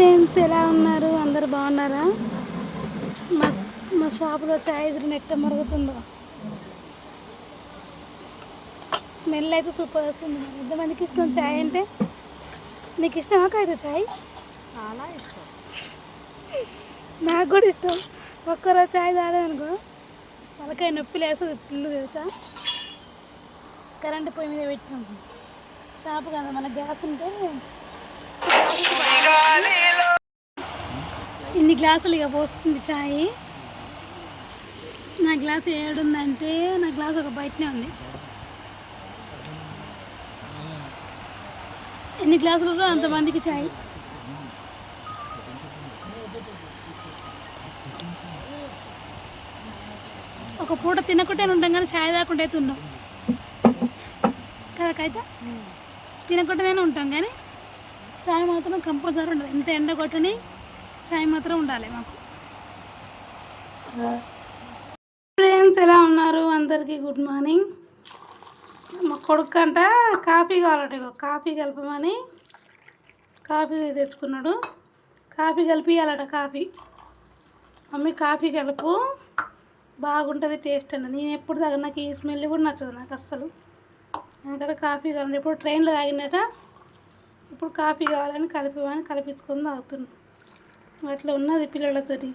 Friends ఎలా ఉన్నారు? అందరు బాగున్నారా? మా మా షాపులో చాయ్ ఎదురు నెట్ట మరుగుతుందో? స్మెల్ అయితే సూపర్ వస్తుంది. ఎంతమందికి ఇష్టం చాయ్ అంటే? నీకు ఇష్టమా కాదు చాయ్ చాలా ఇష్టం. నాకు కూడా ఇష్టం. ఒక్కరోజు చాయ్ తాగాలనుకో వాళ్ళకాయ నొప్పి లేస్తుంది పిల్లు తెలుసా? కరెంటు పొయ్యి మీద పెట్టినాం. షాపు కదా మన గ్యాస్ ఉంటే గ్లాసులు ఇక పోస్తుంది చాయ్. నా గ్లాస్ ఏడుందంటే నా గ్లాస్ ఒక బయటనే ఉంది. ఎన్ని గ్లాసులు అంతమందికి చాయ్. ఒక పూట తినకుండానే ఉంటాం కానీ చాయ్ తాకుండా అయితే ఉన్నాం కదా కైతే తినకుండానే ఉంటాం కానీ చాయ్ మాత్రం కంపల్సరీ ఉండాలి ఎంత ఎండ కొట్టని చాయ్ మాత్రం ఉండాలి మాకు. ఫ్రెండ్స్ ఎలా ఉన్నారు? అందరికీ గుడ్ మార్నింగ్ మా కొడుకు అంట కాఫీ కావాలట కాఫీ కలపమని కాఫీ తెచ్చుకున్నాడు. కాఫీ కలిపియాలట కాఫీ. మమ్మీ కాఫీ కలుపు బాగుంటుంది టేస్ట్ అండి నేను ఎప్పుడు తాగా నాకు ఈ స్మెల్ కూడా నచ్చదు నాకు అస్సలు. ఎందుకంటే కాఫీ కావాలి ఇప్పుడు ట్రైన్లో తాగినట ఇప్పుడు కాఫీ కావాలని కలిపిమని కలిపించుకొని తాగుతున్నాను అట్లా ఉన్నది పిల్లలతోటి.